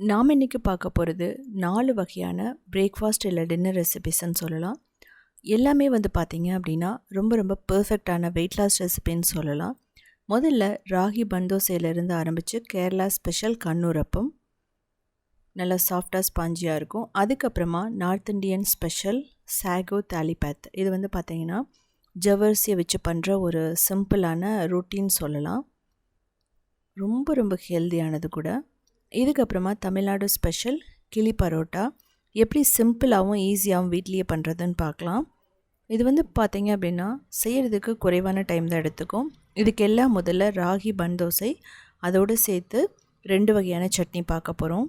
நாம் இன்றைக்கி பார்க்க போகிறது நாலு வகையான பிரேக்ஃபாஸ்ட் இல்லை டின்னர் ரெசிபிஸ்ன்னு சொல்லலாம். எல்லாமே வந்து பார்த்திங்க அப்படின்னா ரொம்ப ரொம்ப பர்ஃபெக்டான வெயிட் லாஸ் ரெசிபின்னு சொல்லலாம். முதல்ல ராகி பந்தோசையிலேருந்து ஆரம்பித்து கேரளா ஸ்பெஷல் கண்ணூரப்பம் நல்லா சாஃப்டாக ஸ்பாஞ்சியாக இருக்கும். அதுக்கப்புறமா north Indian special sago thalipeeth இது வந்து பார்த்திங்கன்னா ஜவர்சியை வச்சு பண்ணுற ஒரு சிம்பிளான ரொட்டீன் சொல்லலாம். ரொம்ப ரொம்ப ஹெல்தியானது கூட. இதுக்கப்புறமா தமிழ்நாடு ஸ்பெஷல் கிளி பரோட்டா. எப்படி சிம்பிளாகவும் ஈஸியாகவும் வீட்லேயே பண்ணுறதுன்னு பார்க்கலாம். இது வந்து பார்த்தீங்க அப்படின்னா செய்கிறதுக்கு குறைவான டைம் தான் எடுத்துக்கும். இதுக்கு எல்லாம் முதல்ல ராகி பன் தோசை அதோடு சேர்த்து ரெண்டு வகையான சட்னி பார்க்க போகிறோம்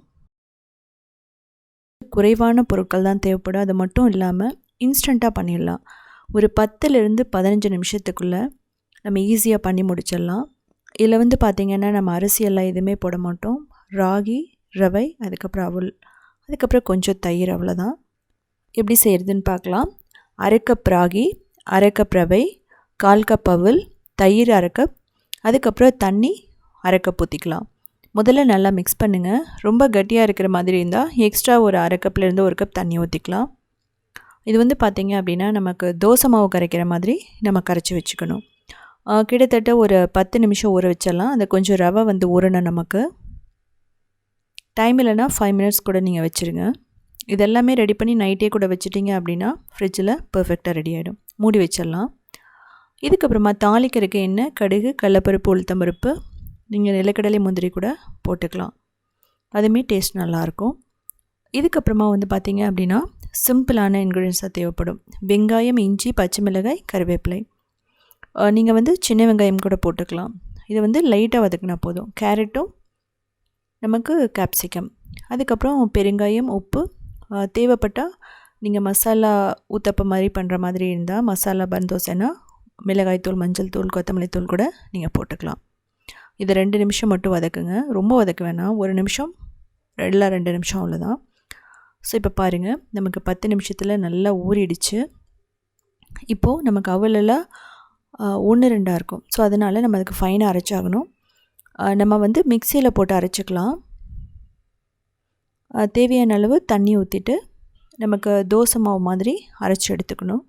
குறைவான பொருட்கள் தான் தேவைப்படும். அது மட்டும் இல்லாமல் இன்ஸ்டண்ட்டாக பண்ணிடலாம். ஒரு பத்துலேருந்து பதினஞ்சு நிமிஷத்துக்குள்ளே நம்ம ஈஸியாக பண்ணி முடிச்சிடலாம். இதில் வந்து பார்த்திங்கன்னா நம்ம அரிசியெல்லாம் எதுவுமே போட மாட்டோம். ராகி ரவை அதுக்கப்புறம் அவல். அதுக்கப்புறம் கொஞ்சம் தயிர் அவ்வளோதான். எப்படி செய்கிறதுன்னு பார்க்கலாம். அரை கப் ராகி அரை கப் ரவை கால் கப் அவல் தயிர் அரை கப் அதுக்கப்புறம் தண்ணி அரை கப் ஊற்றிக்கலாம் முதல்ல நல்லா மிக்ஸ் பண்ணுங்கள் ரொம்ப கட்டியாக இருக்கிற மாதிரி இருந்தால் எக்ஸ்ட்ரா ஒரு அரை கப்லேருந்து ஒரு கப் தண்ணி ஊற்றிக்கலாம் இது வந்து பார்த்திங்க அப்படின்னா நமக்கு தோசை மாவு கரைக்கிற மாதிரி நம்ம கரைச்சி வச்சுக்கணும். கிட்டத்தட்ட ஒரு பத்து நிமிஷம் ஊற வச்சிடலாம். அந்த கொஞ்சம் ரவை வந்து ஊறணும் நமக்கு. டைம் இல்லைனா ஃபைவ் மினிட்ஸ் கூட நீங்கள் வச்சுருங்க. இதெல்லாமே ரெடி பண்ணி நைட்டே கூட வச்சுட்டிங்க அப்படின்னா ஃப்ரிட்ஜில் பர்ஃபெக்டாக ரெடி ஆகிடும் மூடி வச்சிடலாம். இதுக்கப்புறமா தாளிக்கிறதுக்கு என்ன கடுகு கடலப்பருப்பு உளுத்தம்பருப்பு நீங்கள் நிலக்கடலை முந்திரி கூட போட்டுக்கலாம். அதுவுமே டேஸ்ட் நல்லாயிருக்கும். இதுக்கப்புறமா வந்து பார்த்திங்க அப்படின்னா சிம்பிளான இன்க்ரீடியன்ஸாக தேவைப்படும். வெங்காயம் இஞ்சி பச்சை மிளகாய் கருவேப்பிலை. நீங்கள் வந்து சின்ன வெங்காயம் கூட போட்டுக்கலாம். இதை வந்து லைட்டாக வதக்கினா போதும். கேரட்டும் நமக்கு கேப்சிகம் அதுக்கப்புறம் பெருங்காயம் உப்பு. தேவைப்பட்டால் நீங்கள் மசாலா ஊத்தப்ப மாதிரி பண்ணுற மாதிரி இருந்தால் மசாலா பந்தோசைனா மிளகாய்த்தூள் மஞ்சள் தூள் கொத்தமல்லி தூள் கூட நீங்கள் போட்டுக்கலாம். இதை ரெண்டு நிமிஷம் மட்டும் வதக்குங்க. ரொம்ப வதக்க வேணாம். ஒரு நிமிஷம் எல்லாம் ரெண்டு நிமிஷம் அவ்வளோதான் ஸோ இப்போ பாருங்கள் நமக்கு பத்து நிமிஷத்தில் நல்லா ஊறிடுச்சு. இப்போது நமக்கு அவலெல்லாம் ஒன்று ரெண்டாக இருக்கும். ஸோ அதனால் நம்ம அதுக்கு ஃபைனாக அரைச்சாகணும். நம்ம வந்து மிக்சியில் போட்டு அரைச்சிக்கலாம். தேவையான அளவு தண்ணி ஊற்றிட்டு நமக்கு தோசை மாவு மாதிரி அரைச்சி எடுத்துக்கணும்.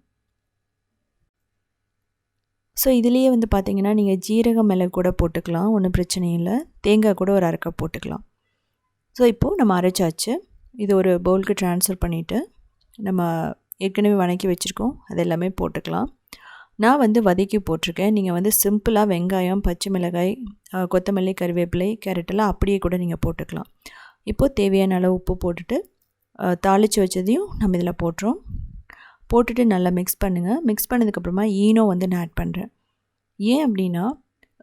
ஸோ இதுலேயே வந்து பார்த்திங்கன்னா நீங்கள் ஜீரக மிளகு கூட போட்டுக்கலாம் ஒன்றும் பிரச்சனை இல்லை. தேங்காய் கூட ஒரு அரைக்க போட்டுக்கலாம். ஸோ இப்போது நம்ம அரைச்சாச்சு. இது ஒரு பவுலுக்கு ட்ரான்ஸ்ஃபர் பண்ணிவிட்டு நம்ம ஏற்கனவே வணக்கி வச்சுருக்கோம். அது எல்லாமே போட்டுக்கலாம். நான் வந்து வதக்கி போட்டிருக்கேன். நீங்கள் வந்து சிம்பிளாக வெங்காயம் பச்சை மிளகாய் கொத்தமல்லி கருவேப்பிலை கேரட்டெல்லாம் அப்படியே கூட நீங்கள் போட்டுக்கலாம். இப்போது தேவையான அளவு உப்பு போட்டுட்டு தாளித்து வச்சதையும் நம்ம இதில் போட்டுறோம். போட்டுட்டு நல்லா மிக்ஸ் பண்ணுங்கள் மிக்ஸ் பண்ணதுக்கப்புறமா ஈனோ வந்து நான் ஆட் பண்ணுறேன் ஏன் அப்படின்னா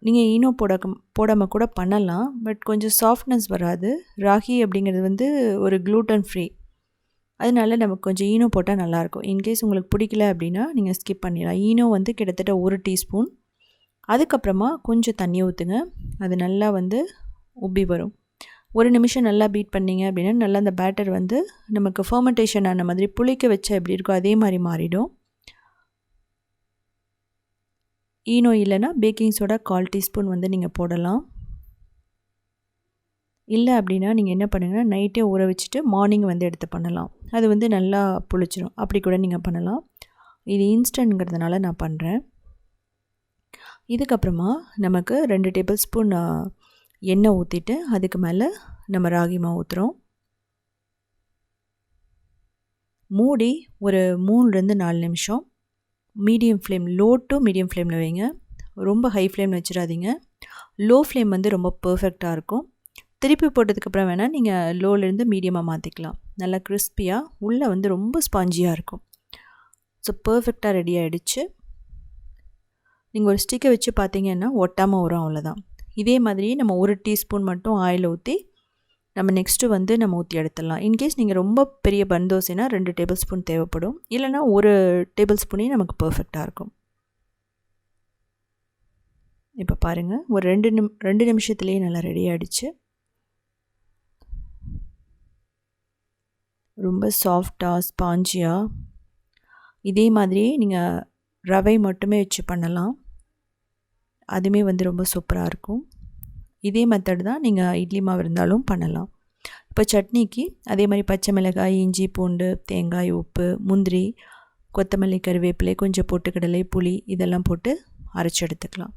நீங்கள் ஈனோ போட போடாமல் கூட பண்ணலாம். பட் கொஞ்சம் சாஃப்ட்னஸ் வராது. ராகி அப்படிங்கிறது வந்து ஒரு க்ளூட்டன் ஃப்ரீ அதனால நமக்கு கொஞ்சம் ஈனோ போட்டால் நல்லாயிருக்கும். இன்கேஸ் உங்களுக்கு பிடிக்கல அப்படின்னா நீங்கள் ஸ்கிப் பண்ணிடலாம். ஈனோ வந்து கிட்டத்தட்ட ஒரு டீஸ்பூன். அதுக்கப்புறமா கொஞ்சம் தண்ணி ஊற்றுங்க அது நல்லா வந்து உப்பி வரும். ஒரு நிமிஷம் நல்லா பீட் பண்ணிங்க அப்படின்னா நல்லா அந்த பேட்டர் வந்து நமக்கு ஃபர்மெண்டேஷன் ஆன மாதிரி புளிக்க வச்சா எப்படி இருக்கோ அதே மாதிரி மாறிடும். ஈனோ இல்லைன்னா பேக்கிங் சோடா கால் டீஸ்பூன் வந்து நீங்கள் போடலாம். இல்லை அப்படின்னா நீங்கள் என்ன பண்ணுங்கன்னா நைட்டே ஊற வச்சுட்டு மார்னிங் வந்து எடுத்து பண்ணலாம். அது வந்து நல்லா புளிச்சிடும் அப்படி கூட நீங்கள் பண்ணலாம். இது இன்ஸ்டன்ட்ங்கிறதுனால நான் பண்ணுறேன் இதுக்கப்புறமா நமக்கு ரெண்டு டேபிள் ஸ்பூன் எண்ணெய் ஊற்றிட்டு அதுக்கு மேலே நம்ம ராகி மாவு ஊற்றுறோம் மூடி ஒரு மூணுலேருந்து நாலு நிமிஷம். Medium flame low to medium ஃப்ளேமில் வைங்க. ரொம்ப ஹை ஃப்ளேமில் வச்சிடாதீங்க. லோ ஃப்ளேம் வந்து ரொம்ப பர்ஃபெக்டாக இருக்கும். திருப்பி போட்டதுக்கப்புறம் வேணால் நீங்கள் லோலேருந்து மீடியமாக மாற்றிக்கலாம் நல்லா கிறிஸ்பியாக உள்ளே வந்து ரொம்ப ஸ்பாஞ்சியாக இருக்கும். ஸோ பர்ஃபெக்டாக ரெடி ஆகிடுச்சு நீங்கள் ஒரு ஸ்டிக்கை வச்சு பார்த்தீங்கன்னா ஒட்டாமல் வரும் அவ்வளோதான் இதே மாதிரி நம்ம ஒரு டீஸ்பூன் மட்டும் ஆயில் ஊற்றி நம்ம நெக்ஸ்ட்டு வந்து நம்ம ஊற்றி எடுத்துடலாம். இன்கேஸ் நீங்கள் ரொம்ப பெரிய பன் தோசைனா ரெண்டு டேபிள் ஸ்பூன் தேவைப்படும். இல்லைனா ஒரு டேபிள் ஸ்பூனே நமக்கு பர்ஃபெக்டாக இருக்கும். இப்போ பாருங்கள் ஒரு ரெண்டு நிம் ரெண்டு நிமிஷத்துலேயே நல்லா ரெடி ஆகிடுச்சு ரொம்ப சாஃப்டாக ஸ்பாஞ்சியாக இதே மாதிரியே நீங்கள் ரவை மட்டுமே வச்சு பண்ணலாம். அதுவுமே வந்து ரொம்ப சூப்பராக இருக்கும். இதே மெத்தட் தான் நீங்கள் இட்லி மாவு இருந்தாலும் பண்ணலாம். இப்போ சட்னிக்கு அதே மாதிரி பச்சை மிளகாய் இஞ்சி பூண்டு தேங்காய் உப்பு முந்திரி கொத்தமல்லி கருவேப்பிலை கொஞ்சம் பொட்டுக்கடலை புளி இதெல்லாம் போட்டு அரைச்சி எடுத்துக்கலாம்.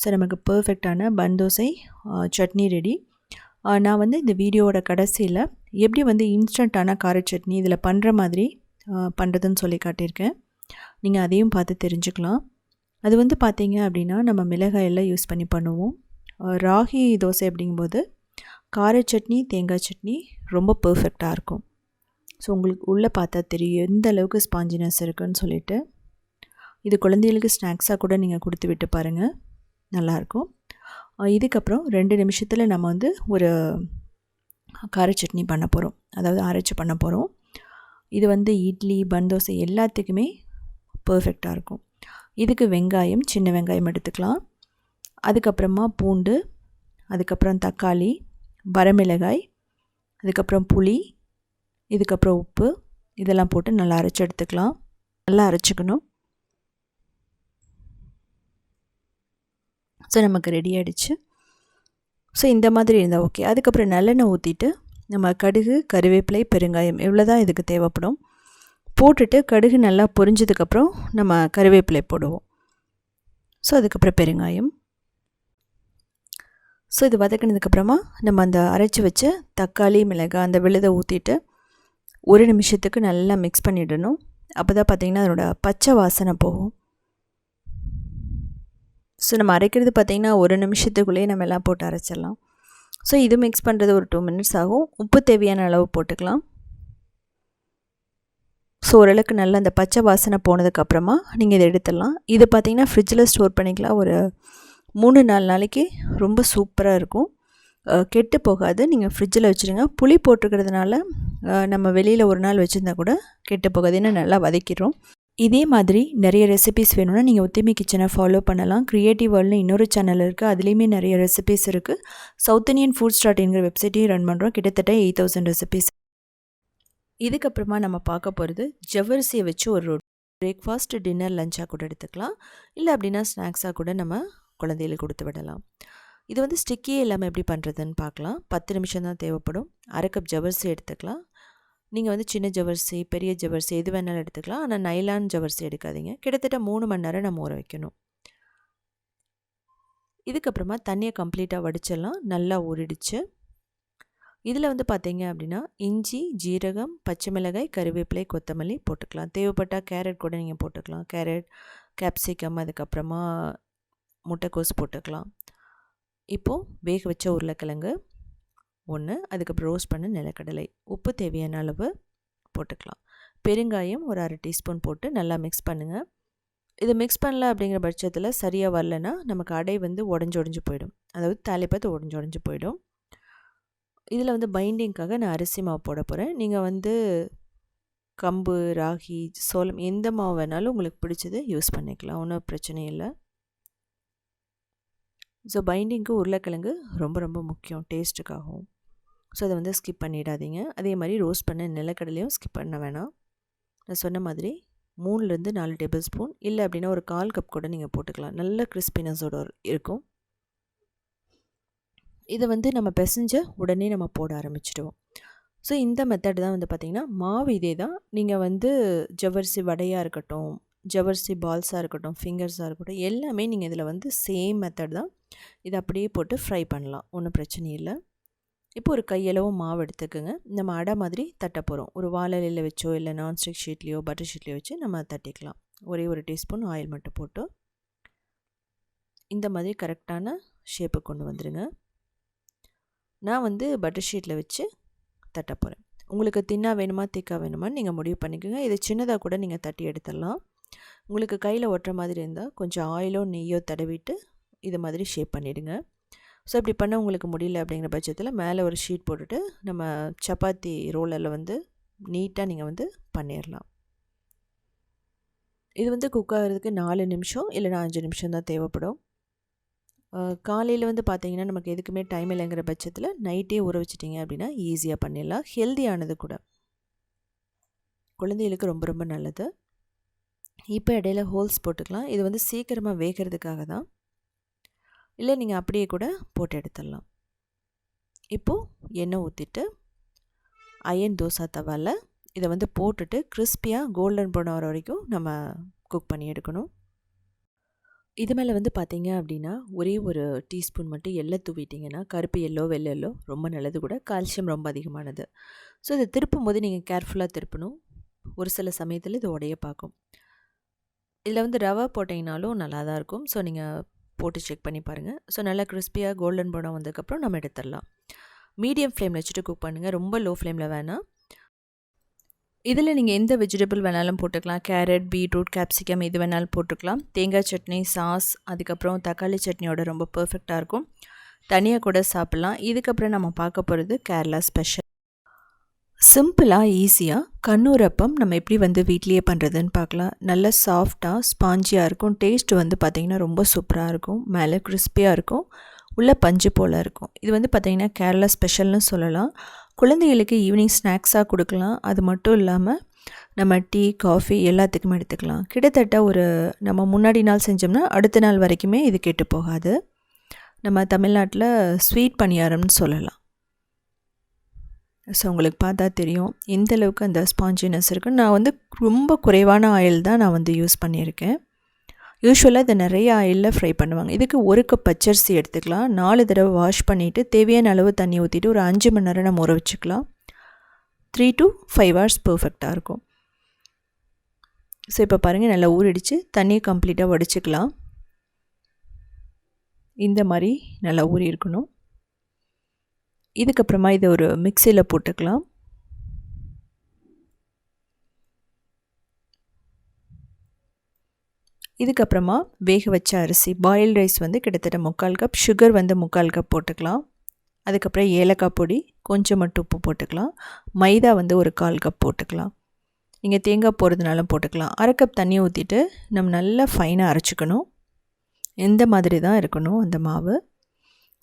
ஸோ நமக்கு பர்ஃபெக்டான பன் தோசை சட்னி ரெடி நான் வந்து இந்த வீடியோவோட கடைசியில் எப்படி வந்து இன்ஸ்டண்ட்டான கார சட்னி இதில் பண்ணுற மாதிரி பண்ணுறதுன்னு சொல்லி காட்டியிருக்கேன். நீங்கள் அதையும் பார்த்து தெரிஞ்சுக்கலாம். அது வந்து பார்த்திங்க அப்படின்னா நம்ம மிளகாயெல்லாம் யூஸ் பண்ணி பண்ணுவோம். ராகி தோசை அப்படிங்கும்போது கார சட்னி தேங்காய் சட்னி ரொம்ப பர்ஃபெக்டாக இருக்கும். ஸோ உங்களுக்கு உள்ளே பார்த்தா தெரியும் எந்த அளவுக்கு ஸ்பாஞ்சினஸ் இருக்குன்னு சொல்லிட்டு. இது குழந்தைகளுக்கு ஸ்நாக்ஸாக கூட நீங்கள் கொடுத்து விட்டு பாருங்கள் நல்லாயிருக்கும் இதுக்கப்புறம் ரெண்டு நிமிஷத்தில் நம்ம வந்து ஒரு கார சட்னி பண்ண போகிறோம் அதாவது அரைச்சி பண்ண போகிறோம் இது வந்து இட்லி பன் தோசை எல்லாத்துக்குமே பர்ஃபெக்டாக இருக்கும். இதுக்கு வெங்காயம் சின்ன வெங்காயம் எடுத்துக்கலாம். அதுக்கப்புறமா பூண்டு அதுக்கப்புறம் தக்காளி வரமிளகாய் அதுக்கப்புறம் புளி இதுக்கப்புறம் உப்பு இதெல்லாம் போட்டு நல்லா அரைச்சி எடுத்துக்கலாம். நல்லா அரைச்சிக்கணும். ஸோ நமக்கு ரெடி ஆகிடுச்சு ஸோ இந்த மாதிரி இருந்தால் ஓகே அதுக்கப்புறம் நல்லெண்ணெய் ஊற்றிட்டு நம்ம கடுகு கருவேப்பிலை பெருங்காயம் இவ்வளோ தான் இதுக்கு தேவைப்படும். போட்டுட்டு கடுகு நல்லா பொரிஞ்சதுக்கப்புறம் நம்ம கருவேப்பிலை போடுவோம். ஸோ அதுக்கப்புறம் பெருங்காயம். ஸோ இது வதக்கினதுக்கப்புறமா நம்ம அந்த அரைச்சி வச்ச தக்காளி மிளகாய் அந்த விழுதை ஊற்றிட்டு ஒரு நிமிஷத்துக்கு நல்லா மிக்ஸ் பண்ணிடணும். அப்போ தான் பார்த்திங்கன்னா அதனோட பச்சை வாசனை போகும். ஸோ நம்ம அரைக்கிறது பார்த்திங்கன்னா ஒரு நிமிஷத்துக்குள்ளேயே நம்ம எல்லாம் போட்டு அரைச்சிடலாம். ஸோ இது மிக்ஸ் பண்ணுறது ஒரு டூ மினிட்ஸ் ஆகும். உப்பு தேவையான அளவு போட்டுக்கலாம். ஸோ ஓரளவுக்கு நல்லா அந்த பச்சை வாசனை போனதுக்கப்புறமா நீங்கள் இதை எடுத்துடலாம். இது பார்த்திங்கன்னா ஃப்ரிட்ஜில் ஸ்டோர் பண்ணிக்கலாம். ஒரு மூணு நாலு நாளைக்கு ரொம்ப சூப்பராக இருக்கும். கெட்டு போகாது. நீங்கள் ஃப்ரிட்ஜில் வச்சுருங்க புளி போட்டிருக்கிறதுனால நம்ம வெளியில் ஒரு நாள் வச்சுருந்தா கூட கெட்டு போகாது. ஏன்னா நல்லா வதக்கிடும் இதே மாதிரி நிறைய ரெசிபிஸ் வேணும்னா நீங்கள் ஒத்திமி கிச்சனை ஃபாலோ பண்ணலாம். க்ரியேட்டிவ் வேர்ல்டுனு இன்னொரு சேனல் இருக்குது அதுலேயுமே நிறைய ரெசிபிஸ் இருக்குது சவுத் இந்தியன் ஃபுட் ஸ்டார்ட்ங்கிற வெப்சைட்டையும் ரன் பண்ணுறோம் கிட்டத்தட்ட எயிட் தௌசண்ட் ரெசிபிஸ் இதுக்கப்புறமா நம்ம பார்க்க போகிறது ஜவ்வரிசியை வச்சு ஒரு ரொட்டி பிரேக்ஃபாஸ்ட் டின்னர் லஞ்சாக கூட எடுத்துக்கலாம். இல்லை அப்படின்னா ஸ்நாக்ஸாக கூட நம்ம குழந்தைகளுக்கு கொடுத்து விடலாம். இது வந்து ஸ்டிக்கியே இல்லாமல் எப்படி பண்ணுறதுன்னு பார்க்கலாம். பத்து நிமிஷம் தான் தேவைப்படும். அரை கப் ஜவர்சி எடுத்துக்கலாம். நீங்கள் வந்து சின்ன ஜவர்சி பெரிய ஜவர்சி எது வேணாலும் எடுத்துக்கலாம். ஆனால் நைலான் ஜவர்சி எடுக்காதீங்க. கிட்டத்தட்ட மூணு மணி நேரம் நம்ம ஊற வைக்கணும். இதுக்கப்புறமா தண்ணியை கம்ப்ளீட்டாக வடிச்சிடலாம். நல்லா ஊறிடுச்சு. இதில் வந்து பார்த்தீங்க அப்படின்னா இஞ்சி ஜீரகம் பச்சை மிளகாய் கருவேப்பிலை கொத்தமல்லி போட்டுக்கலாம். தேவைப்பட்டால் கேரட் கூட நீங்கள் போட்டுக்கலாம். கேரட் கேப்சிகம் அதுக்கப்புறமா முட்டைக்கோஸ் போட்டுக்கலாம். இப்போது வேக வச்ச உருளைக்கிழங்கு. ஒன்று அதுக்கப்புறம் ரோஸ்ட் பண்ண நிலக்கடலை. உப்பு தேவையான அளவு போட்டுக்கலாம். பெருங்காயம் ஒரு அரை டீஸ்பூன் போட்டு நல்லா மிக்ஸ் பண்ணுங்கள் இது மிக்ஸ் பண்ணல அப்படிங்கிற பட்சத்தில் சரியாக வரலன்னா நமக்கு அடை வந்து உடஞ்சி உடஞ்சி போயிடும். அதாவது தலைப்பத்து உடஞ்சி உடஞ்சி போயிடும். இதில் வந்து பைண்டிங்க்காக நான் அரிசி மாவு போட போகிறேன் நீங்கள் வந்து கம்பு ராகி சோளம் எந்த மாவு வேணாலும் உங்களுக்கு பிடிச்சது யூஸ் பண்ணிக்கலாம். ஒன்றும் பிரச்சனை இல்லை. ஸோ பைண்டிங்க்கு உருளைக்கிழங்கு ரொம்ப ரொம்ப முக்கியம் டேஸ்ட்டுக்காகவும் ஸோ அதை வந்து ஸ்கிப் பண்ணிடாதீங்க. அதே மாதிரி ரோஸ்ட் பண்ண நிலக்கடலையும் ஸ்கிப் பண்ண வேணாம். நான் சொன்ன மாதிரி மூணுலேருந்து நாலு டேபிள் ஸ்பூன் இல்லை அப்படின்னா ஒரு கால் கப் கூட நீங்கள் போட்டுக்கலாம். நல்ல கிறிஸ்பினஸோட இருக்கும். இதை வந்து நம்ம பிசைஞ்ச உடனே நம்ம போட ஆரம்பிச்சிடுவோம். ஸோ இந்த மெத்தட் தான் வந்து பார்த்திங்கன்னா மாவு இதே தான். நீங்கள் வந்து ஜவரிசி வடையாக இருக்கட்டும் ஜவர்சி பால்ஸாக இருக்கட்டும் ஃபிங்கர்ஸாக இருக்கட்டும் எல்லாமே நீங்கள் இதில் வந்து சேம் மெத்தட் தான். இதை அப்படியே போட்டு ஃப்ரை பண்ணலாம். ஒன்றும் பிரச்சனை இல்லை. இப்போ ஒரு கையளவு மாவு எடுத்துக்கோங்க. நம்ம அடை மாதிரி தட்ட போகிறோம் ஒரு வாழலையில் வச்சோ இல்லை நான்ஸ்டிக் ஷீட்லேயோ பட்டர் ஷீட்லேயோ வச்சு நம்ம தட்டிக்கலாம். ஒரே ஒரு டீஸ்பூன் ஆயில் மட்டும் போட்டு. இந்த மாதிரி கரெக்டான ஷேப்பு கொண்டு வந்துடுங்க நான் வந்து பட்டர் ஷீட்டில் வச்சு தட்ட போகிறேன் உங்களுக்கு தின்னா வேணுமா திக்காக வேணுமான்னு நீங்கள் முடிவு பண்ணிக்கோங்க. இதை சின்னதாக கூட நீங்கள் தட்டி எடுத்துடலாம். உங்களுக்கு கையில் ஒட்டுற மாதிரி இருந்தால் கொஞ்சம் ஆயிலோ நெய்யோ தடவிட்டு இது மாதிரி ஷேப் பண்ணிவிடுங்க ஸோ இப்படி பண்ண உங்களுக்கு முடியல அப்படிங்கிற பட்சத்தில் மேலே ஒரு ஷீட் போட்டுட்டு நம்ம சப்பாத்தி ரோலரில் வந்து நீட்டாக நீங்கள் வந்து பண்ணிடலாம் இது வந்து குக் ஆகிறதுக்கு நாலு நிமிஷம் இல்லைனா அஞ்சு நிமிஷம் தான் தேவைப்படும். காலையில் வந்து பார்த்தீங்கன்னா நமக்கு எதுக்குமே டைம் இல்லைங்கிற பட்சத்தில் நைட்டே ஊற வச்சிட்டிங்க அப்படின்னா ஈஸியாக பண்ணிடலாம் ஹெல்த்தியானது கூட. குழந்தைகளுக்கு ரொம்ப ரொம்ப நல்லது. இப்போ இடையில ஹோல்ஸ் போட்டுக்கலாம். இது வந்து சீக்கிரமாக வேகிறதுக்காக தான். இல்லை நீங்கள் அப்படியே கூட போட்டு எடுத்துடலாம். இப்போது எண்ணெய் ஊற்றிட்டு அயன் தோசை தவாவில் இதை வந்து போட்டுட்டு கிறிஸ்பியாக கோல்டன் ப்ரௌன் வர வரைக்கும் நம்ம குக் பண்ணி எடுக்கணும். இது மேலே வந்து பார்த்தீங்க அப்படின்னா ஒரே ஒரு டீஸ்பூன் மட்டும் எள்ளை தூவிட்டிங்கன்னா கருப்பு எல்லோ வெள்ளை எல்லோ ரொம்ப நல்லது கூட. கால்சியம் ரொம்ப அதிகமானது. ஸோ இதை திருப்பும் போது நீங்கள் கேர்ஃபுல்லாக திருப்பணும். ஒரு சில சமயத்தில் இது உடைய பார்க்கும். இதில் வந்து ரவா போட்டிங்கனாலும் நல்லா தான் இருக்கும். ஸோ நீங்கள் போட்டு செக் பண்ணி பாருங்கள் ஸோ நல்லா கிறிஸ்பியாக கோல்டன் ப்ரௌனாக வந்ததுக்கப்புறம் நம்ம எடுத்துடலாம். மீடியம் ஃப்ளேமில் வச்சுட்டு குக் பண்ணுங்கள் ரொம்ப லோ ஃப்ளேமில் வேணாம். இதில் நீங்கள் எந்த வெஜிடபிள் வேணாலும் போட்டுக்கலாம். கேரட் பீட்ரூட் கேப்சிகம் எது வேணாலும் போட்டுக்கலாம். தேங்காய் சட்னி சாஸ் அதுக்கப்புறம் தக்காளி சட்னியோட ரொம்ப பர்ஃபெக்டாக இருக்கும். தனியாக கூட சாப்பிட்லாம். இதுக்கப்புறம் நம்ம பார்க்க போகிறது கேரளா ஸ்பெஷல் சிம்பிளாக ஈஸியாக கண்ணூரப்பம் நம்ம எப்படி வந்து வீட்லேயே பண்ணுறதுன்னு பார்க்கலாம். நல்ல சாஃப்டாக ஸ்பாஞ்சியாக இருக்கும். டேஸ்ட் வந்து பார்த்திங்கன்னா ரொம்ப சூப்பராக இருக்கும். மேலே கிறிஸ்பியாக இருக்கும். உள்ளே பஞ்சு போல் இருக்கும். இது வந்து பார்த்திங்கன்னா கேரளா ஸ்பெஷல்னு சொல்லலாம். குழந்தைகளுக்கு ஈவினிங் ஸ்நாக்ஸாக கொடுக்கலாம். அது மட்டும் இல்லாமல் நம்ம டீ காஃபி எல்லாத்துக்குமே எடுத்துக்கலாம். கிட்டத்தட்ட ஒரு நம்ம முன்னாடி நாள் செஞ்சோம்னா அடுத்த நாள் வரைக்குமே இது கெட்டு போகாது. நம்ம தமிழ்நாட்டில் ஸ்வீட் பணியாரம்னு சொல்லலாம். ஸோ உங்களுக்கு பார்த்தா தெரியும் எந்த அளவுக்கு அந்த ஸ்பாஞ்சினஸ் இருக்குது நான் வந்து ரொம்ப குறைவான ஆயில் தான் நான் வந்து யூஸ் பண்ணியிருக்கேன். யூஸ்வலாக இதை நிறைய ஆயிலில் ஃப்ரை பண்ணுவாங்க. இதுக்கு ஒரு கப் பச்சரிசி எடுத்துக்கலாம். நாலு தடவை வாஷ் பண்ணிவிட்டு தேவையான அளவு தண்ணி ஊற்றிட்டு ஒரு அஞ்சு மணி நேரம் நம்ம ஊற வச்சுக்கலாம். த்ரீ டு ஃபைவ் ஹவர்ஸ் பர்ஃபெக்டாக இருக்கும். ஸோ இப்போ பாருங்கள் நல்லா ஊறிடிச்சு. தண்ணியை கம்ப்ளீட்டாக வடிச்சுக்கலாம். இந்த மாதிரி நல்லா ஊறி இருக்கணும் இதுக்கப்புறமா இதை ஒரு மிக்சியில் போட்டுக்கலாம். இதுக்கப்புறமா வேக வச்ச அரிசி பாயில் ரைஸ் வந்து கிட்டத்தட்ட முக்கால் கப் சுகர் வந்து முக்கால் கப் போட்டுக்கலாம். அதுக்கப்புறம் ஏலக்காய் பொடி கொஞ்சம் மட்டும் உப்பு போட்டுக்கலாம். மைதா வந்து ஒரு கால் கப் போட்டுக்கலாம். நீங்கள் தேங்காய் போடுறதுனாலும் போட்டுக்கலாம். அரை கப் தண்ணி ஊற்றிட்டு நம்ம நல்லா ஃபைனாக அரைச்சிக்கணும். எந்த மாதிரி தான் இருக்கணும் அந்த மாவு.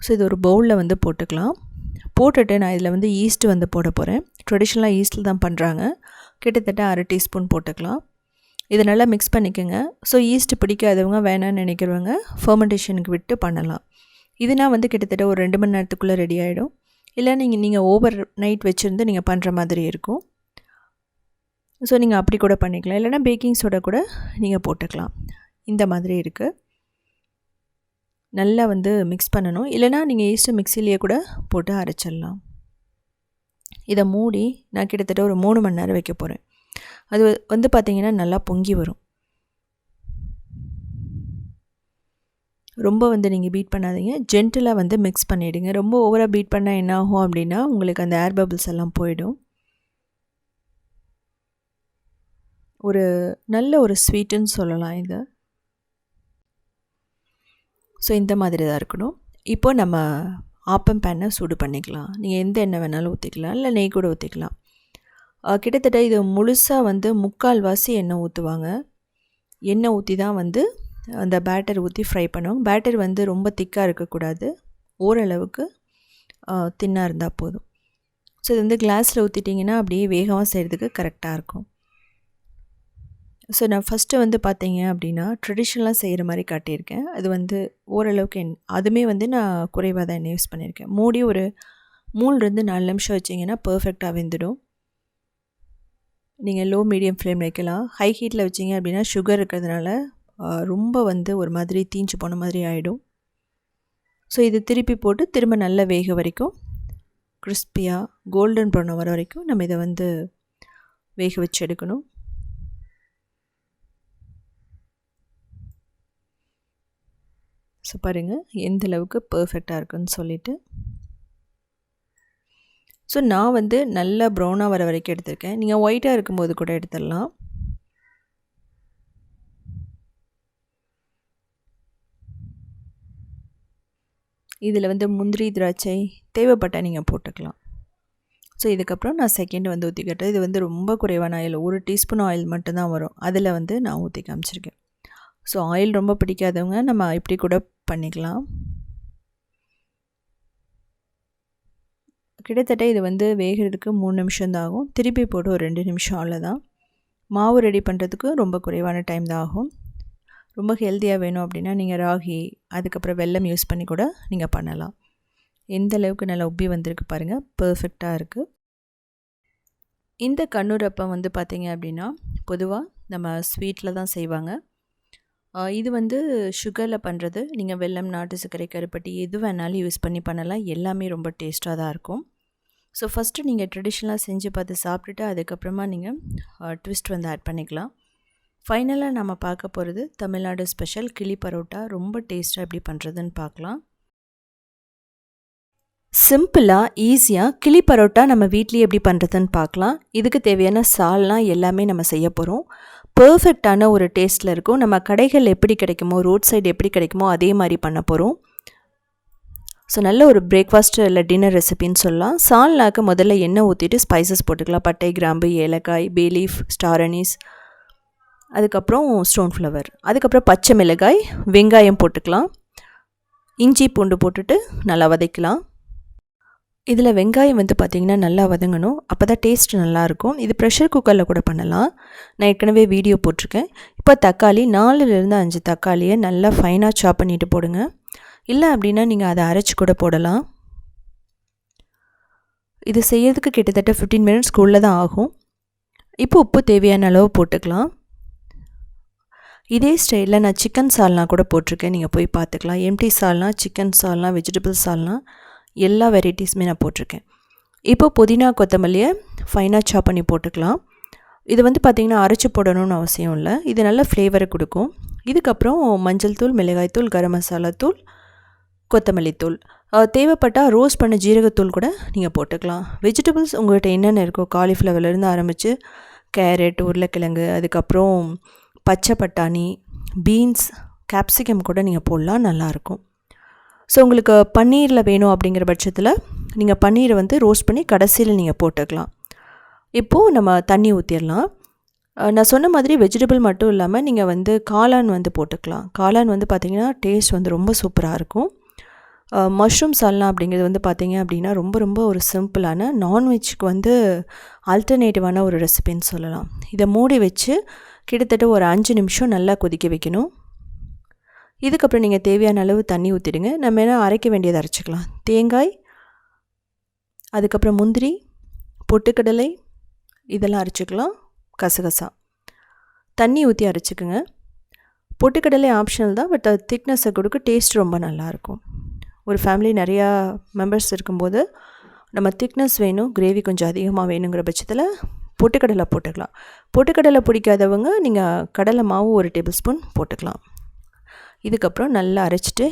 ஸோ இது ஒரு பவுலில் வந்து போட்டுக்கலாம். போட்டுட்டு நான் இதில் வந்து ஈஸ்ட் வந்து போட போகிறேன். ட்ரெடிஷ்னலாக ஈஸ்ட்டில் தான் பண்ணுறாங்க. கிட்டத்தட்ட அரை டீஸ்பூன் போட்டுக்கலாம். இதை நல்லா மிக்ஸ் பண்ணிக்கோங்க. ஸோ ஈஸ்ட் பிடிக்காதவங்க வேணான்னு நினைக்கிறவங்க ஃபர்மெண்டேஷனுக்கு விட்டு பண்ணலாம். இதுனா வந்து கிட்டத்தட்ட ஒரு ரெண்டு மணி நேரத்துக்குள்ளே ரெடி ஆகிடும். இல்லை நீங்கள் நீங்கள் ஓவர் நைட் வச்சுருந்து நீங்கள் பண்ணுற மாதிரி இருக்கும். ஸோ நீங்கள் அப்படி கூட பண்ணிக்கலாம். இல்லைனா பேக்கிங் சோடா கூட நீங்கள் போட்டுக்கலாம். இந்த மாதிரி இருக்குது. நல்லா வந்து மிக்ஸ் பண்ணணும். இல்லைனா நீங்கள் ஈஸ்ட்டு மிக்சிலேயே கூட போட்டு அரைச்சிடலாம். இதை மூடி நான் கிட்டத்தட்ட ஒரு மூணு மணி நேரம் வைக்க போகிறேன் அது வந்து பார்த்திங்கன்னா நல்லா பொங்கி வரும். ரொம்ப வந்து நீங்கள் பீட் பண்ணாதீங்க. ஜென்டிலாக வந்து மிக்ஸ் பண்ணிவிடுங்க ரொம்ப ஓவராக பீட் பண்ணால் என்ன ஆகும் அப்படின்னா உங்களுக்கு அந்த ஏர் பபிள்ஸ் எல்லாம் போயிடும். ஒரு நல்ல ஒரு ஸ்வீட்டுன்னு சொல்லலாம் இதை. ஸோ இந்த மாதிரி தான் இருக்கணும். இப்போ நம்ம ஆப்பம் பேனை சூடு பண்ணிக்கலாம். நீங்கள் எந்த எண்ணெய் வேணாலும் ஊற்றிக்கலாம் இல்லை நெய் கூட ஊற்றிக்கலாம் கிட்டத்தட்ட இது முழுசாக வந்து முக்கால் வாசி எண்ணெய் ஊற்றுவாங்க எண்ணெய் ஊற்றி தான் வந்து அந்த பேட்டர் ஊற்றி ஃப்ரை பண்ணுவாங்க. பேட்டர் வந்து ரொம்ப திக்காக இருக்கக்கூடாது. ஓரளவுக்கு தின்னாக இருந்தால் போதும். ஸோ இது வந்து கிளாஸில் ஊற்றிட்டிங்கன்னா அப்படியே வேகமாக செய்கிறதுக்கு கரெக்டாக இருக்கும். ஸோ நான் ஃபஸ்ட்டு வந்து பார்த்தீங்க அப்படின்னா ட்ரெடிஷ்னலாக செய்கிற மாதிரி காட்டியிருக்கேன். அது வந்து ஓரளவுக்கு என் அதுவுமே வந்து நான் குறைவாக தான் என்ன யூஸ் பண்ணியிருக்கேன். மூடி ஒரு மூணுலேருந்து நாலு நிமிஷம் வச்சிங்கன்னா பர்ஃபெக்டாக வெந்துடும். நீங்கள் லோ மீடியம் ஃப்ளேம் வைக்கலாம். ஹை ஹீட்டில் வச்சிங்க அப்படின்னா சுகர் இருக்கிறதுனால ரொம்ப வந்து ஒரு மாதிரி தீஞ்சு போன மாதிரி ஆகிடும் ஸோ இது திருப்பி போட்டு திரும்ப நல்லா வேக வரைக்கும் கிறிஸ்பியாக கோல்டன் ப்ரௌன் வர வரைக்கும் நம்ம இதை வந்து வேக வச்சு எடுக்கணும். ஸோ பாருங்கள் எந்த அளவுக்கு பர்ஃபெக்டாக இருக்குன்னு சொல்லிவிட்டு ஸோ நான் வந்து நல்லா ப்ரௌனாக வர வரைக்கும் எடுத்திருக்கேன். நீங்கள் ஒயிட்டாக இருக்கும்போது கூட எடுத்துடலாம். இதில் வந்து முந்திரி திராட்சை தேவைப்பட்டால் நீங்கள் போட்டுக்கலாம். ஸோ இதுக்கப்புறம் நான் செகண்ட் வந்து ஊற்றிக்கிட்டேன் இது வந்து ரொம்ப குறைவான ஆயில் ஒரு டீஸ்பூன் ஆயில் மட்டும்தான் வரும். அதில் வந்து நான் ஊற்றி காமிச்சிருக்கேன். ஸோ ஆயில் ரொம்ப பிடிக்காதவங்க நம்ம இப்படி கூட பண்ணிக்கலாம். கிட்டத்தட்ட இது வந்து வேகிறதுக்கு மூணு நிமிஷம் தான் ஆகும். திருப்பி போட்டு ஒரு ரெண்டு நிமிஷம் அவ்வளோதான். மாவு ரெடி பண்ணுறதுக்கு ரொம்ப குறைவான டைம் தான் ஆகும். ரொம்ப ஹெல்த்தியாக வேணும் அப்படின்னா நீங்கள் ராகி அதுக்கப்புறம் வெல்லம் யூஸ் பண்ணி கூட நீங்கள் பண்ணலாம். எந்த அளவுக்கு நல்லா உப்பி வந்திருக்கு பாருங்கள் பர்ஃபெக்டாக இருக்குது இந்த கண்ணூரப்பம் வந்து பார்த்திங்க அப்படின்னா பொதுவாக நம்ம ஸ்வீட்டில் தான் செய்வாங்க. இது வந்து சுகரில் பண்ணுறது நீங்கள் வெல்லம் நாட்டு சர்க்கரை கருப்பட்டி எது வேணாலும் யூஸ் பண்ணி பண்ணலாம். எல்லாமே ரொம்ப டேஸ்ட்டாக தான் இருக்கும். ஸோ ஃபஸ்ட்டு நீங்கள் ட்ரெடிஷ்னலாக செஞ்சு பார்த்து சாப்பிட்டுட்டு அதுக்கப்புறமா நீங்கள் ட்விஸ்ட் வந்து ஆட் பண்ணிக்கலாம். ஃபைனலாக நம்ம பார்க்க போகிறது தமிழ்நாடு ஸ்பெஷல் கிளி பரோட்டா. ரொம்ப டேஸ்ட்டாக எப்படி பண்ணுறதுன்னு பார்க்கலாம். சிம்பிளாக ஈஸியாக கிளி பரோட்டா நம்ம வீட்லேயே எப்படி பண்ணுறதுன்னு பார்க்கலாம். இதுக்கு தேவையான சால்லாம் எல்லாமே நம்ம செய்ய போகிறோம் பர்ஃபெக்டான ஒரு டேஸ்ட்டில் இருக்கும். நம்ம கடைகள் எப்படி கிடைக்குமோ ரோட் சைடு எப்படி கிடைக்குமோ அதே மாதிரி பண்ண போகிறோம் ஸோ நல்ல ஒரு பிரேக்ஃபாஸ்ட் இல்லை டின்னர் ரெசிபின்னு சொல்லலாம். சால்னாக்கு முதல்ல எண்ணெய் ஊற்றிட்டு ஸ்பைசஸ் போட்டுக்கலாம். பட்டை கிராம்பு ஏலக்காய் பேலீஃப் ஸ்டார் அனீஸ் அதுக்கப்புறம் ஸ்டோன் ஃப்ளவர் அதுக்கப்புறம் பச்சை மிளகாய் வெங்காயம் போட்டுக்கலாம். இஞ்சி பூண்டு போட்டுட்டு நல்லா வதக்கலாம். இதில் வெங்காயம் வந்து பார்த்திங்கன்னா நல்லா வதங்கணும். அப்போ தான் டேஸ்ட் நல்லாயிருக்கும். இது ப்ரெஷர் குக்கரில் கூட பண்ணலாம். நான் ஏற்கனவே வீடியோ போட்டிருக்கேன். இப்போ தக்காளி நாலுலேருந்து அஞ்சு தக்காளியை நல்லா ஃபைனாக சாப் பண்ணிவிட்டு போடுங்க. இல்லை அப்படின்னா நீங்கள் அதை அரைச்சி கூட போடலாம். இது செய்யறதுக்கு கிட்டத்தட்ட ஃபிஃப்டீன் மினிட்ஸ்க்குள்ளே தான் ஆகும். இப்போ உப்பு தேவையான அளவு போட்டுக்கலாம். இதே ஸ்டைலில் நான் சிக்கன் சால்னா கூட போட்டிருக்கேன். நீங்கள் போய் பார்த்துக்கலாம். Empty salna chicken salna vegetable salna எல்லா வெரைட்டிஸுமே நான் போட்டிருக்கேன். இப்போ புதினா கொத்தமல்லியை ஃபைனாக சாப் பண்ணி போட்டுக்கலாம். இது வந்து பார்த்திங்கன்னா அரைச்சி போடணும்னு அவசியம் இல்லை. இது நல்ல ஃப்ளேவரை கொடுக்கும். இதுக்கப்புறம் மஞ்சள் தூள் மிளகாய் தூள் கரம் மசாலா தூள் கொத்தமல்லி தூள். தேவைப்பட்டால் ரோஸ்ட் பண்ண ஜீரகத்தூள் கூட நீங்கள் போட்டுக்கலாம். வெஜிடபிள்ஸ் உங்கள்கிட்ட என்னென்ன இருக்கோ காலிஃப்ளவர்லேருந்து ஆரம்பித்து கேரட் உருளைக்கிழங்கு அதுக்கப்புறம் பச்சை பட்டாணி பீன்ஸ் கேப்சிகம் கூட நீங்கள் போடலாம் நல்லாயிருக்கும் ஸோ உங்களுக்கு பன்னீரில் வேணும் அப்படிங்கிற பட்சத்தில் நீங்கள் பன்னீரை வந்து ரோஸ்ட் பண்ணி கடைசியில் நீங்கள் போட்டுக்கலாம். இப்போது நம்ம தண்ணி ஊற்றிடலாம் நான் சொன்ன மாதிரி வெஜிடபிள் மட்டும் இல்லாமல் நீங்கள் வந்து காளான் வந்து போட்டுக்கலாம். காளான் வந்து பார்த்திங்கன்னா டேஸ்ட் வந்து ரொம்ப சூப்பராக இருக்கும். மஷ்ரூம் சால்னா அப்படிங்கிறது வந்து பார்த்திங்க அப்படின்னா ரொம்ப ரொம்ப ஒரு சிம்பிளான நான்வெஜ்க்கு வந்து ஆல்டர்னேட்டிவான ஒரு ரெசிபின்னு சொல்லலாம். இதை மூடி வச்சு கிட்டத்தட்ட ஒரு அஞ்சு நிமிஷம் நல்லா கொதிக்க வைக்கணும். இதுக்கப்புறம் நீங்கள் தேவையான அளவு தண்ணி ஊற்றிடுங்க நம்ம என்ன அரைக்க வேண்டியதை அரைச்சிக்கலாம். தேங்காய் அதுக்கப்புறம் முந்திரி பொட்டுக்கடலை இதெல்லாம் அரைச்சிக்கலாம். கசகசா. தண்ணி ஊற்றி அரைச்சிக்கோங்க. பொட்டுக்கடலை ஆப்ஷனல் தான் பட் அது திக்னஸை கொடுக்க டேஸ்ட் ரொம்ப நல்லாயிருக்கும். ஒரு ஃபேமிலி நிறையா மெம்பர்ஸ் இருக்கும்போது நம்ம திக்னஸ் வேணும் கிரேவி கொஞ்சம் அதிகமாக வேணுங்கிற பட்சத்தில் பொட்டுக்கடலை போட்டுக்கலாம். பொட்டுக்கடலை பிடிக்காதவங்க நீங்கள் கடலை மாவு ஒரு டேபிள் ஸ்பூன் போட்டுக்கலாம். இதுக்கப்புறம் நல்லா அரைச்சிட்டு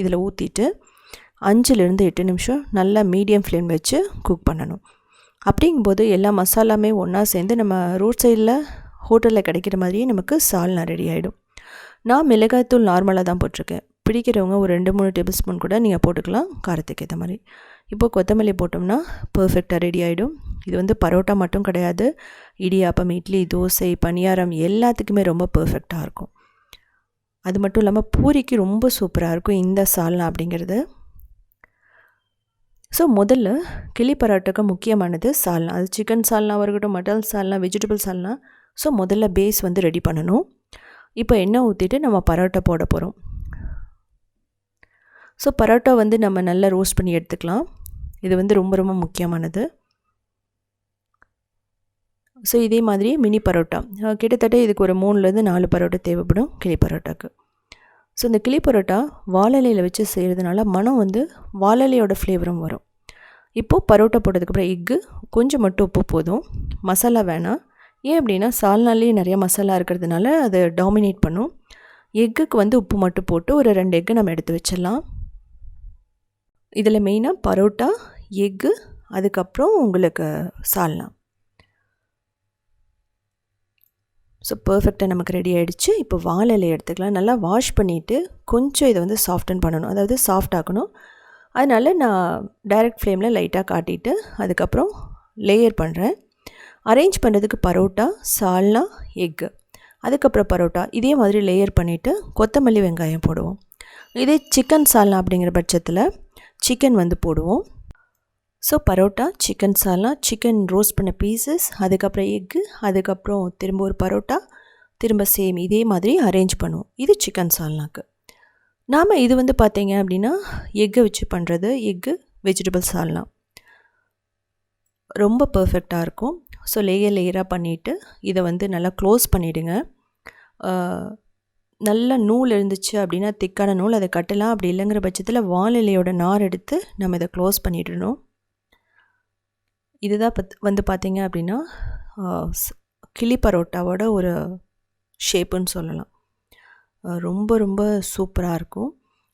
இதில் ஊற்றிட்டு அஞ்சுலேருந்து எட்டு நிமிஷம் நல்லா மீடியம் ஃப்ளேம் வச்சு குக் பண்ணணும். அப்படிங்கும்போது எல்லா மசாலாமே ஒன்றா சேர்ந்து நம்ம ரோட் சைடில் ஹோட்டலில் கிடைக்கிற மாதிரியே நமக்கு சால்னா ரெடி ஆகிடும் நான் மிளகாய்த்தூள் நார்மலாக தான் போட்டிருக்கேன். பிடிக்கிறவங்க ஒரு ரெண்டு மூணு டேபிள் ஸ்பூன் கூட நீங்கள் போட்டுக்கலாம். காரத்துக்கு ஏற்ற மாதிரி. இப்போ கொத்தமல்லி போட்டோம்னா பர்ஃபெக்டாக ரெடி ஆகிடும் இது வந்து பரோட்டா மட்டும் கிடையாது. இடியாப்பம் இட்லி தோசை பணியாரம் எல்லாத்துக்குமே ரொம்ப பர்ஃபெக்டாக இருக்கும். அது மட்டும் இல்லாமல் பூரிக்கு ரொம்ப சூப்பராக இருக்கும் இந்த சால்னா அப்படிங்கிறது. ஸோ முதல்ல கிளி பரோட்டாக்கு முக்கியமானது சால்னா. அது சிக்கன் சால்னாவாக இருக்கட்டும் mutton salna vegetable salna. So முதல்ல பேஸ் வந்து ரெடி பண்ணணும். இப்போ எண்ணெய் ஊற்றிட்டு நம்ம பரோட்டா போட போகிறோம் ஸோ பரோட்டா வந்து நம்ம நல்லா ரோஸ்ட் பண்ணி எடுத்துக்கலாம். இது வந்து ரொம்ப ரொம்ப முக்கியமானது. ஸோ இதே மாதிரி மினி பரோட்டா. கிட்டத்தட்ட இதுக்கு ஒரு மூணுலேருந்து நாலு பரோட்டா தேவைப்படும் கிளி பரோட்டாக்கு. ஸோ இந்த கிளி பரோட்டா வாழலையில் வச்சு செய்கிறதுனால மனம் வந்து வாழலையோட ஃப்ளேவரும் வரும். இப்போது பரோட்டா போட்டதுக்கப்புறம் எக்கு கொஞ்சம் மட்டும் உப்பு போதும். மசாலா வேணாம். ஏன் அப்படின்னா சால்னாலேயே நிறைய மசாலா இருக்கிறதுனால அதை டாமினேட் பண்ணும். எக்குக்கு வந்து உப்பு மட்டும் போட்டு ஒரு ரெண்டு எக்கு நம்ம எடுத்து வச்சிடலாம். இதில் மெயினாக பரோட்டா எக்கு அதுக்கப்புறம் உங்களுக்கு சால்னா. ஸோ பர்ஃபெக்டாக நமக்கு ரெடி ஆகிடுச்சு இப்போ வாழை எடுத்துக்கலாம். நல்லா வாஷ் பண்ணிவிட்டு கொஞ்சம் இதை வந்து சாஃப்டன் பண்ணணும். அதாவது சாஃப்ட் ஆக்கணும். அதனால் நான் டைரக்ட் ஃப்ளேமில் லைட்டாக காட்டிட்டு அதுக்கப்புறம் லேயர் பண்ணுறேன் அரேஞ்ச் பண்ணுறதுக்கு பரோட்டா சால்னா எக்கு அதுக்கப்புறம் பரோட்டா. இதே மாதிரி லேயர் பண்ணிவிட்டு கொத்தமல்லி வெங்காயம் போடுவோம். இதே சிக்கன் சால்னா அப்படிங்கிற பட்சத்தில் சிக்கன் வந்து போடுவோம். So parotta chicken salna chicken roast பண்ண பீசஸ் அதுக்கப்புறம் எக்கு அதுக்கப்புறம் திரும்ப ஒரு பரோட்டா திரும்ப சேம் இதே மாதிரி அரேஞ்ச் பண்ணுவோம். இது சிக்கன் சால்னாக்கு நாம் இது வந்து பார்த்தீங்க அப்படின்னா எக்கை வச்சு பண்ணுறது எக்கு வெஜிடபிள் சால்னா ரொம்ப பர்ஃபெக்டாக இருக்கும். ஸோ லேயர் லேயராக பண்ணிவிட்டு இதை வந்து நல்லா க்ளோஸ் பண்ணிவிடுங்க நல்ல நூல் இருந்துச்சு அப்படின்னா திக்கான நூல் அதை கட்டலாம். அப்படி இல்லைங்கிற பட்சத்தில் வானிலையோட நார் எடுத்து நம்ம இதை க்ளோஸ் பண்ணிடணும். இதுதான் பத் வந்து பார்த்திங்க அப்படின்னா கிளி பரோட்டாவோட ஒரு ஷேப்புன்னு சொல்லலாம். ரொம்ப ரொம்ப சூப்பராக இருக்கும்.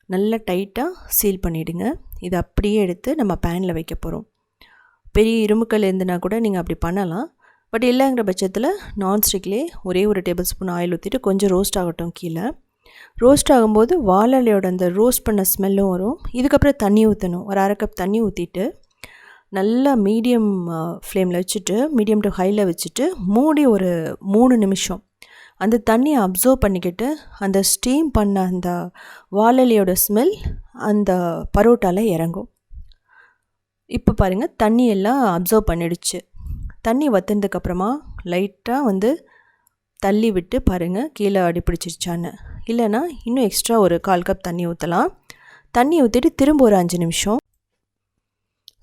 நல்லா டைட்டாக சீல் பண்ணிவிடுங்க இதை அப்படியே எடுத்து நம்ம பேனில் வைக்க போகிறோம் பெரிய இரும்புக்கல் இருந்துனா கூட நீங்கள் அப்படி பண்ணலாம். பட் இல்லைங்கிற பட்சத்தில் நான்ஸ்டிக்லேயே ஒரே ஒரு டேபிள் ஸ்பூன் ஆயில் ஊற்றிட்டு கொஞ்சம் ரோஸ்ட் ஆகட்டும் கீழே. ரோஸ்ட் ஆகும்போது வாழலையோட அந்த ரோஸ்ட் பண்ண ஸ்மெல்லும் வரும். இதுக்கப்புறம் தண்ணி ஊற்றணும் ஒரு அரை கப் தண்ணி ஊற்றிட்டு நல்லா மீடியம் ஃப்ளேமில் வச்சுட்டு மீடியம் டு ஹையில் வச்சுட்டு மூடி ஒரு மூணு நிமிஷம். அந்த தண்ணியை அப்சர்வ் பண்ணிக்கிட்டு அந்த ஸ்டீம் பண்ண அந்த வாழலையோட ஸ்மெல் அந்த பரோட்டாவில் இறங்கும். இப்போ பாருங்கள் தண்ணி எல்லாம் அப்சர்வ் பண்ணிடுச்சு. தண்ணி வத்துனதுக்கப்புறமா லைட்டாக வந்து தள்ளி விட்டு பாருங்கள் கீழே அடிப்பிடிச்சிருச்சான்னு இல்லைனா இல்லைன்னா இன்னும் எக்ஸ்ட்ரா ஒரு கால் கப் தண்ணி ஊற்றலாம் தண்ணி ஊற்றிட்டு திரும்ப ஒரு அஞ்சு நிமிஷம்.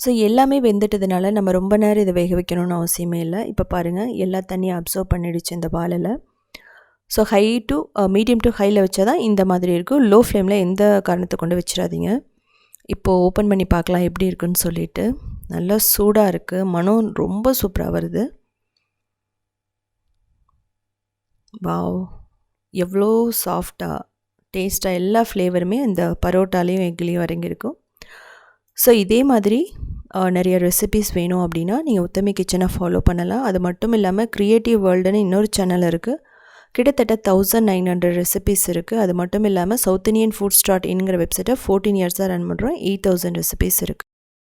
ஸோ எல்லாமே வெந்துட்டதுனால நம்ம ரொம்ப நேரம் இதை வேக வைக்கணும்னு அவசியமே இல்லை. இப்போ பாருங்கள் எல்லா தண்ணியும் அப்சர்வ் பண்ணிடுச்சு இந்த பாலில் so high to medium to ஹையில் வச்சா தான் இந்த மாதிரி இருக்கும். லோ ஃப்ளேமில் எந்த காரணத்தை கொண்டு வச்சிடாதீங்க. இப்போது ஓப்பன் பண்ணி பார்க்கலாம் எப்படி இருக்குன்னு சொல்லிட்டு. நல்லா சூடாக இருக்குது மனம் ரொம்ப சூப்பராக வருது. வாவ். எவ்வளோ சாஃப்டாக டேஸ்ட்டாக எல்லா ஃப்ளேவருமே இந்த பரோட்டாலேயும் எக்லேயும் இறங்கியிருக்கும் ஸோ இதே மாதிரி நிறைய ரெசிபீஸ் வேணும் அப்படின்னா நீங்கள் உத்தமி கிச்சனை ஃபாலோ பண்ணலாம். அது மட்டும் இல்லாமல் க்ரியேட்டிவ் வேர்ல்டுன்னு இன்னொரு சேனல் இருக்குது கிட்டத்தட்ட தௌசண்ட் நைன் ஹண்ட்ரட் ரெசிபீஸ் இருக்குது அது மட்டும் இல்லாமல் சவுத் இந்தியன் ஃபுட் ஸ்டார்ட் இன்ங்கிற வெப்சைட்டை ஃபோர்டீன் இயர்ஸாக ரன் பண்ணுறோம் எயிட் தௌசண்ட் ரெசிபீஸ் இருக்குது